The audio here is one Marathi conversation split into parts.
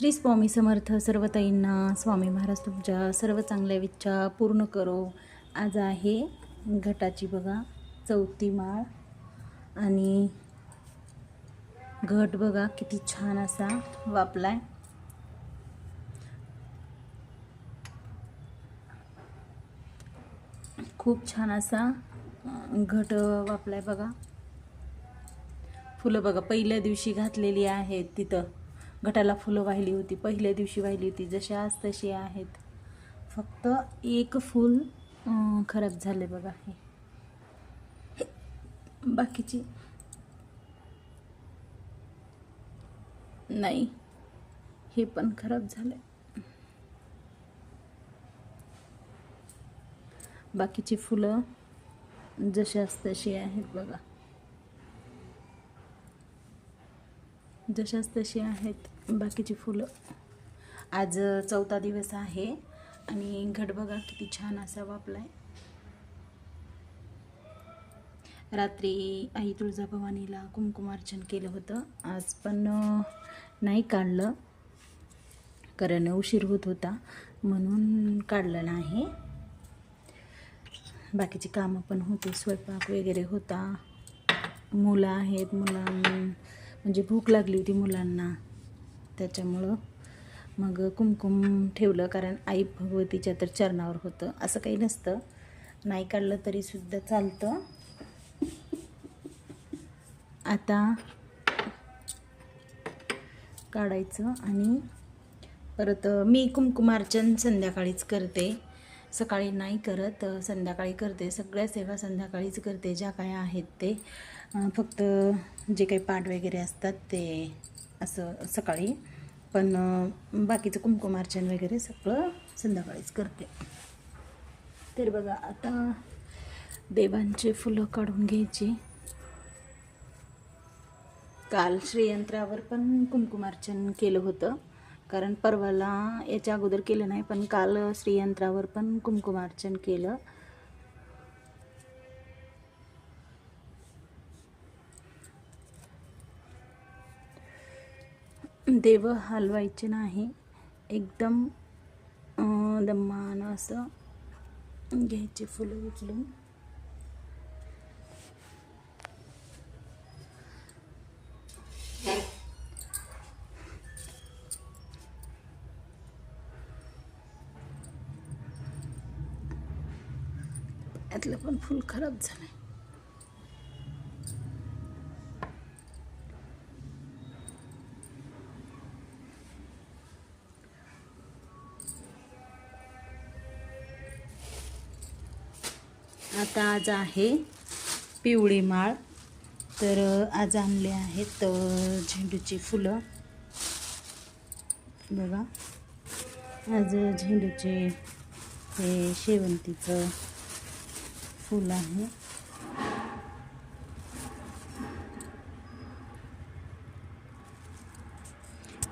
श्री स्वामी समर्थ सर्व ताईंना स्वामी महाराज तुमच्या सर्व चांगल्या इच्छा पूर्ण करो. आज आहे घटाची बघा चौथी माळ. आणि घट बघा किती छान असा वापलाय. खूप छान असा घट वापलाय बघा. फुलं बघा पहिल्या दिवशी घातलेली आहेत तिथं. घटाला फुलं वाहिली होती पहिल्या दिवशी वाहिली होती. जशा आज तशी आहेत. फक्त एक फूल खराब झाले बघा हे. बाकीची नाही. हे पण खराब झाले. बाकीची फुलं जशाच तशी आहेत बघा. जशाच तशी आहेत बाकीची फुलं. आज चौथा दिवस आहे आणि घट बघा किती छान असा वापलाय. रात्री आई तुळजाभवानीला कुंकुमार्चन केलं होतं. आज पण नाही काढलं. कारण उशीर होत होता म्हणून काढलं नाही बाकीची कामं पण होती स्वयंपाक वगैरे होता. मुलं आहेत मुलां म्हणजे भूक लागली होती मुलांना. त्याच्यामुळं मग कुमकुम ठेवलं कारण आई भगवतीच्या तर चरणावर होतं. असं काही नसतं. नाही काढलं तरीसुद्धा चालतं. आता काढायचं आणि परत मी कुमकुमार्चन संध्याकाळीच करते. सकाळी नाही करत संध्याकाळी करते. सगळ्या सेवा संध्याकाळीच करते ज्या काय आहेत ते. फक्त जे काही पाठ वगैरे असतात ते असं सकाळी. पण बाकीचं कुंकुमार्चन वगैरे सगळं संध्याकाळीच करते. तर बघा आता देवांचे फुलं काढून घ्यायची. काल श्रीयंत्रावर पण कुंकुमार्चन केलं होतं. कारण परवाला याच्या अगोदर केलं नाही पण काल श्रीयंत्रावर पण कुंकुमार्चन केलं. देव हलवायचे नाही. एकदम दमान असं घ्यायचे फुलं उचलून. यातलं पण फुल खराब झालंय. आता आज आहे पिवळी माळ. तर आज आणले आहेत झेंडूची फुलं. बघा. आज झेंडूचे हे शेवंतीचं फूल आहे.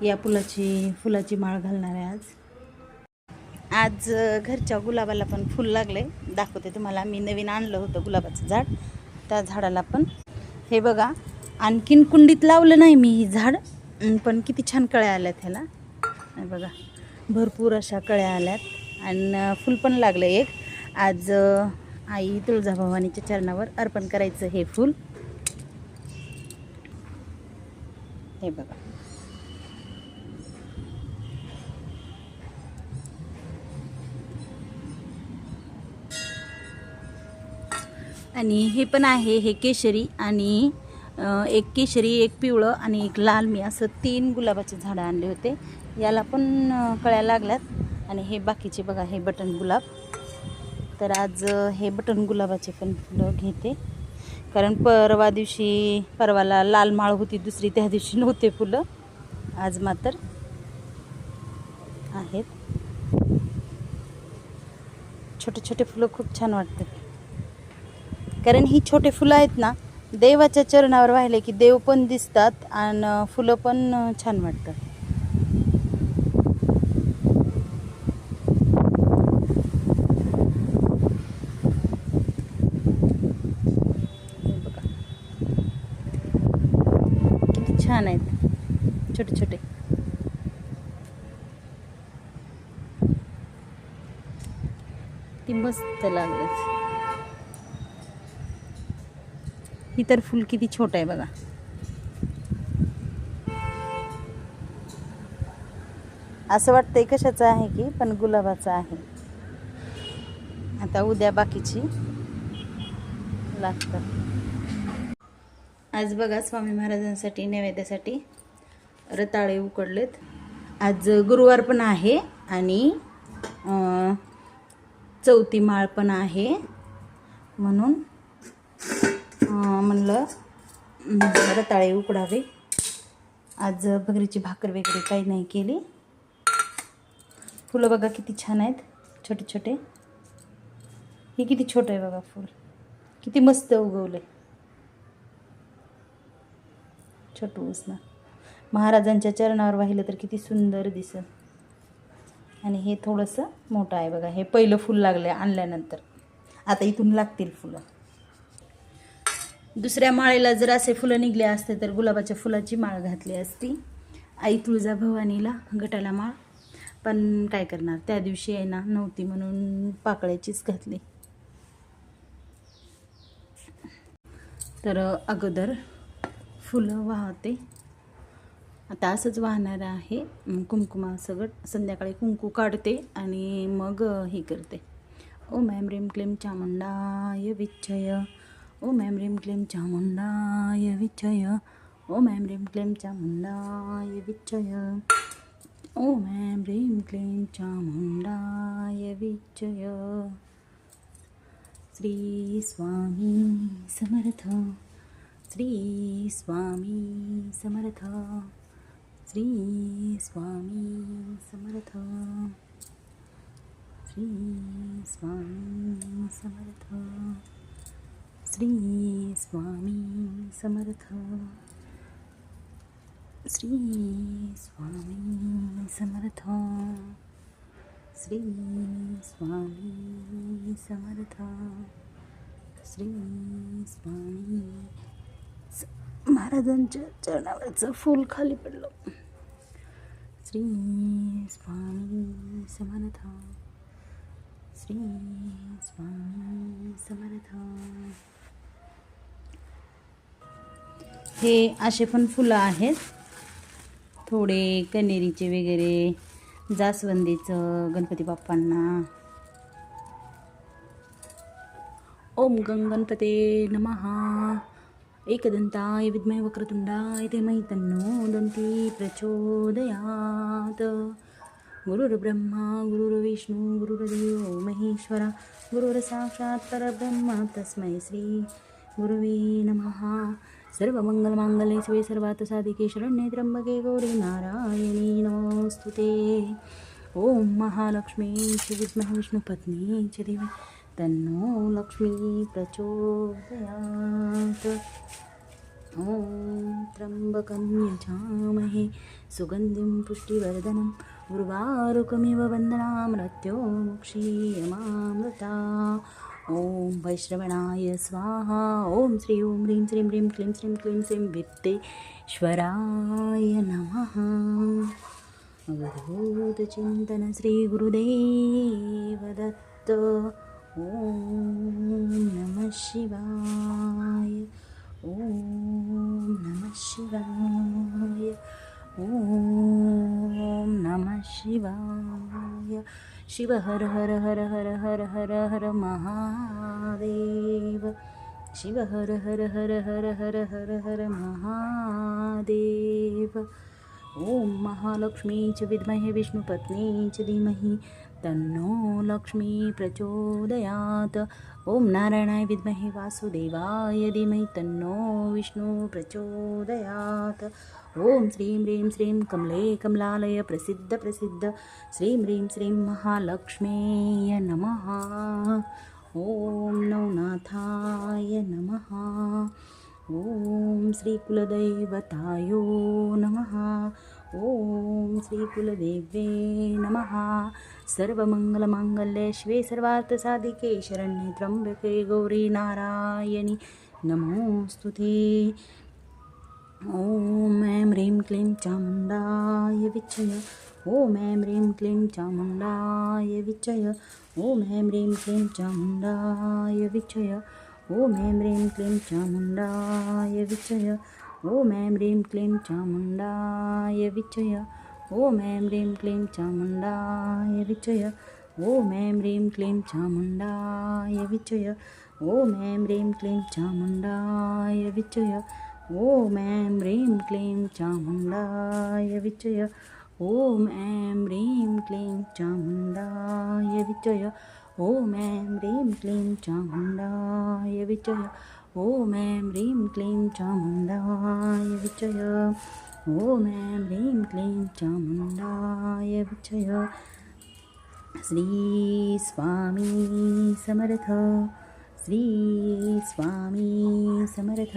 या फुलाची फुलाची माळ घालणार आहे आज. आज घरच्या गुलाबाला पण फुल लागले. दाखवते तुम्हाला. मी नवीन आणलं होतं गुलाबाचं झाड. त्या झाडाला पण. हे बघा आणखीन कुंडीत लावलं नाही मी ही झाड. पण किती छान कळ्या आल्यात ह्याला. हे बघा भरपूर अशा कळ्या आल्यात. आणि फुल पण लागलं एक. आज आई तुळजाभवानीच्या चरणावर अर्पण करायचं हे फूल. हे बघा. आणि हे पण आहे हे केशरी आणि एक केशरी एक पिवळं आणि एक लाल. मी असं तीन गुलाबाचे झाडं आणले होते. याला पण कळ्या लागल्यात. आणि हे बाकीचे बघा हे बटन गुलाब. तर आज हे बटन गुलाबाचे पण फुलं घेते. कारण परवा दिवशी परवाला लाल माळ होती दुसरी त्या दिवशी नव्हते फुलं. आज मात्र आहेत. छोटे छोटे फुलं खूप छान वाटतात. कारण ही छोटे फुलं आहेत ना देवाच्या चरणावर वाहिले की देव पण दिसतात आणि फुलं पण छान वाटतात. छान आहेत. छोटे छोटे. ती मस्त लागलं ही तर फुल किती छोट आहे बघा. असं वाटतंय कशाचं आहे की पण गुलाबाचं आहे. आता उद्या बाकीची लागतात. आज बघा स्वामी महाराजांसाठी नैवेद्यासाठी रताळे उकडलेत. आज गुरुवार पण आहे आणि चौथी माळ पण आहे म्हणून म्हणलं रताळे उकडावे. आज भगरीची भाकर वगैरे काही नाही केली. फुलं बघा किती छान आहेत छोटे छोटे. हे किती छोटं आहे बघा फुल. किती मस्त उगवले छोटू ना महाराजांच्या चरणावर वाहिलं तर किती सुंदर दिसत आणि हे थोडंसं मोठं आहे बघा. हे पहिलं फुल लागलं आहे आणल्यानंतर. आता इथून लागतील फुलं. दुसऱ्या माळेला जर असे फुलं निघले असते तर गुलाबाच्या फुलाची माळ घातली असती. आई तुळजा भवानीला गटाला माळ. पण काय करणार? त्या दिवशी आहे ना नव्हती म्हणून पाकळ्याचीच घातली. तर अगोदर फुलं वाहते. आता असंच वाहणार आहे. कुंकुमा सगळं संध्याकाळी कुंकू काढते आणि मग हे करते. ओ मॅम रेम क्लेम चामुंडाय विच्छय. ओम ऐं ह्रीं क्लीं चामुण्डाय विजय। ओम ऐं ह्रीं क्लीं चामुण्डाय विच्छय ओम ऐं ह्रीं क्लीं चामुण्डाय विजय। श्री स्वामी समर्थ। श्री स्वामी समर्थ। श्री स्वामी समर्थ। श्री स्वामी समर्थ। श्री स्वामी समर्थ। श्री स्वामी समर्थ। श्री स्वामी समर्थ। श्री स्वामी महाराजांच्या चरणावरचं फूल खाली पडलं. श्री स्वामी समर्थ। श्री स्वामी समर्थ। हे असे पण फुलं आहेत. थोडे कनेरीचे वगैरे जास्वंदीचं गणपती बाप्पांना. ओम गं गणपते नमहा एकदंताय विद्मय वक्रतुंडाय धीमहि तन्नो दंती प्रचोदयात. गुरुर्ब्रह्मा गुरुर्विष्णू गुरुर्देव महेश्वरा गुरुर्साक्षात् परब्रह्म. तस्मै श्री गुरुवे नमः. सर्वमङ्गलमाङ्गल्ये शिवे सर्वार्थसाधिके शरण्ये त्र्यम्बके गौरी नारायणी नमोऽस्तु ते। ॐ महालक्ष्मी च विद्महे विष्णुपत्नी च देवी तन्नो लक्ष्मी प्रचोदयात्। ॐ त्र्यम्बकं यजामहे सुगन्धिं पुष्टिवर्धनं उर्वारुकमिव वन्दना मृत्योमुक्षीयमामृता ॐ वैश्रवणाय स्वाहा ॐ श्री ॐ ह्रीं श्रीं ह्रीं क्लीं श्रीं क्लीं श्रीं वित्तेश्वराय नमः। अवधूतचिन्तन श्रीगुरुदेवदत्त ॐ नमः शिवाय ॐ नमः शिवाय ॐ नमः शिवाय शिव हर हर हर हर हर हर हर महादेव शिव हर हर हर हर हर हर हर महादेव ॐ महालक्ष्मी च विद्महे विष्णुपत्नी च धीमहि तन्नो लक्ष्मी प्रचोदयात् ॐ नारायणाय विद्महे वासुदेवाय धीमहि तन्नो विष्णु प्रचोदयात् ॐ श्रीं ह्रीं श्रीं कमले कमलालय प्रसिद्ध प्रसिद्ध श्रीं ह्रीं श्रीं महालक्ष्मीय नमः। ॐ नवनाथाय नमः। ॐ श्रीकुलदैवतायो नमः। ॐ श्रीकुलदेवे नमः। सर्वमङ्गलमाङ्गल्ये शिवे सर्वार्थसाधिके शरण्ये त्र्यम्बके गौरी नारायणि नमोऽस्तु ते ॐ ऐं ह्रीं क्लीं चामुण्डाय विच्छय ॐ ऐं ह्रीं क्लीं चामुण्डाय विचय ॐ ऐं ह्रीं क्लीं चामुण्डाय विचय ॐ ऐं ह्रीं क्लीं चामुण्डाय विचय ॐ ऐं ह्रीं क्लीं चामुण्डाय विचय ॐ ऐं ह्रीं क्लीं चामुण्डाय विचय ॐ ऐं ह्रीं क्लीं चामुण्डाय विचय ॐ ऐं ह्रीं क्लीं चामुण्डाय विचय ॐ ऐं ह्रीं क्लीं चामुण्डाय विचय ॐ ऐं ह्रीं क्लीं चामुण्डाय विचय ॐ ऐं ह्रीं क्लीं चामुण्डाय विचय ॐ ऐं ह्रीं क्लीं चामुण्डाय विचय ॐ ऐं ह्रीं क्लीं चामुण्डाय विचय श्री स्वामी समर्थ। श्री स्वामी समर्थ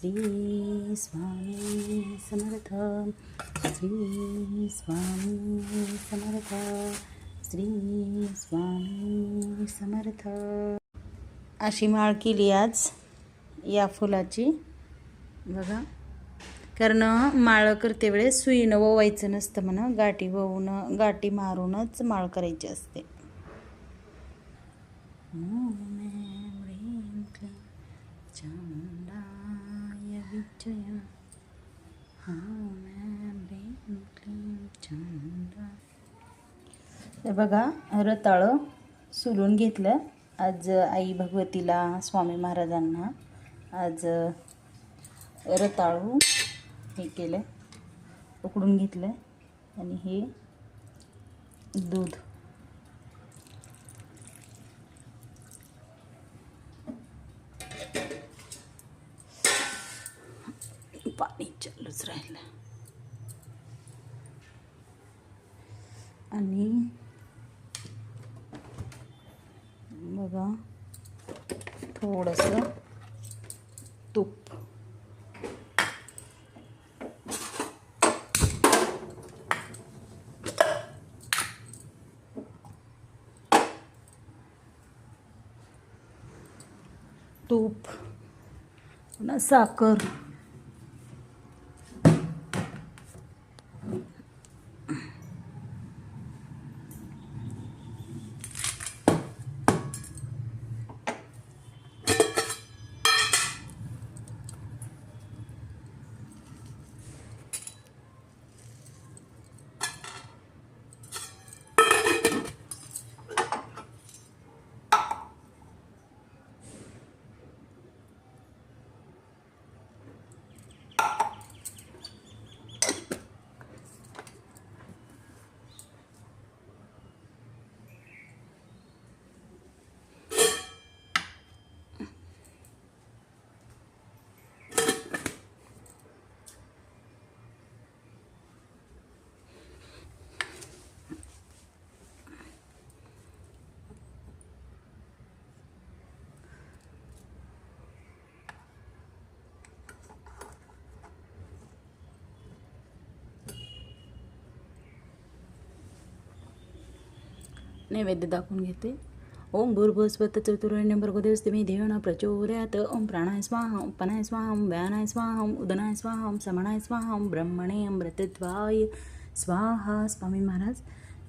श्री स्वामी समर्थ. श्री स्वामी समर्थ. श्री स्वामी समर्थ. अशी माळ केली आज या फुलाची. बघा. कारण माळ करते वेळेस सुईनं ववायचं नसतं म्हणा गाठी ववून गाठी मारूनच माळ करायची असते. To you. तर बघा रताळं सुलून घेतलं. आज आई भगवतीला स्वामी महाराजांना आज रताळू हे केलं उकडून घेतलं. आणि हे दूध. आणि बघा थोडंसं तूप. तूप पुन्हा साखर. नैवेद्य दाखवून घेते. ओम भूर्भुवस्वत चतुर्ण्यं भर्गोदेवस्तिमी देवना प्रचोदयात. ओम प्राणाय स्वाहा ओम पनाय स्वाहा व्यानाय स्वाहा उदनाय स्वाहा समणाय स्वाहा ब्रह्मणे अमृतत्वाय स्वाहा स्वामी महाराज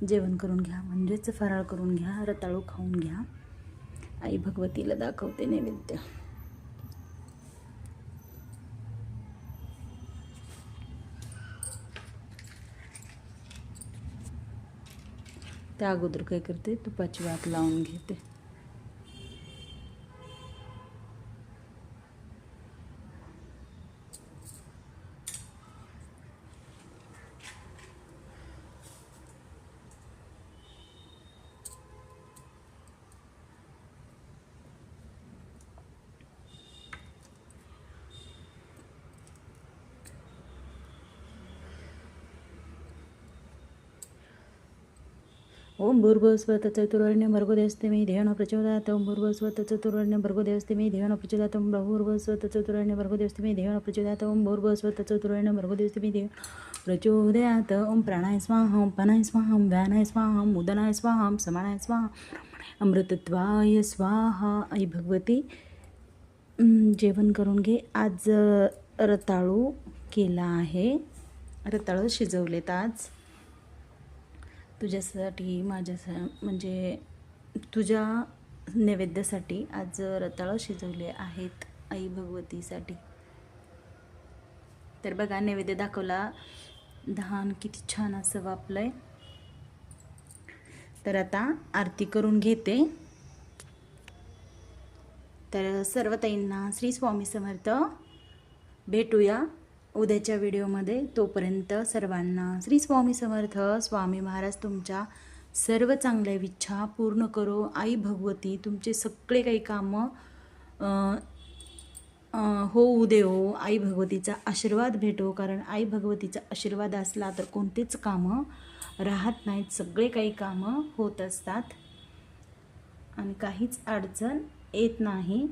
जेवण करून घ्या म्हणजेच फराळ करून घ्या रताळू खाऊन घ्या. आई भगवतीला दाखवते नैवेद्य. त्या अगोदर काय करते? तुपाची वात लावून घेते. ओम भूर्भस्वत चतुर्वर्ण्य भर्गोदेवस्ते मे ध्येयन प्रचोदयात। ओम भूर्भस्वत चतुर्वर्ण्य भर्गोदेवस्ते मे ध्येयन प्रचोदयात। ओम भूर्भस्वत चतुर्वर्ण्य भर्गोदेवस्ते मे ध्येयन प्रचोदयात। ओम भूर्भस्वत चतुर्वर्ण्य भर्गोदेवस्ते मे प्रचोदयात। ओम प्राणाय स्वाहा पनाय स्वाहा व्यानाय स्वाहा ओम उदनाय स्वाहा समानाय स्वाहा अमृतत्वाय स्वाहा। आई भगवती जेवण करून घे. आज रताळू केला आहे. रताळू शिजवलेत आज. तुझ्यासाठी माझ्यासा म्हणजे तुझ्या नैवेद्यासाठी आज रताळं शिजवले आहेत आई भगवतीसाठी. तर बघा नैवेद्य दाखवला. धान किती छान असं वापलंय तर आता आरती करून घेते. तर सर्व ताईंना श्री स्वामी समर्थ भेटूया. उद्याच्या व्हिडिओमध्ये तोपर्यंत सर्वांना श्री स्वामी समर्थ स्वामी महाराज तुमच्या सर्व चांगल्या इच्छा पूर्ण करो. आई भगवती तुमचे सगळे काही कामं हो उदे होऊ आई भगवतीचा आशीर्वाद भेटो. कारण आई भगवतीचा आशीर्वाद असला तर कोणतेच कामं राहत नाहीत. सगळे काही कामं होत असतात. आणि काहीच अडचण येत नाही.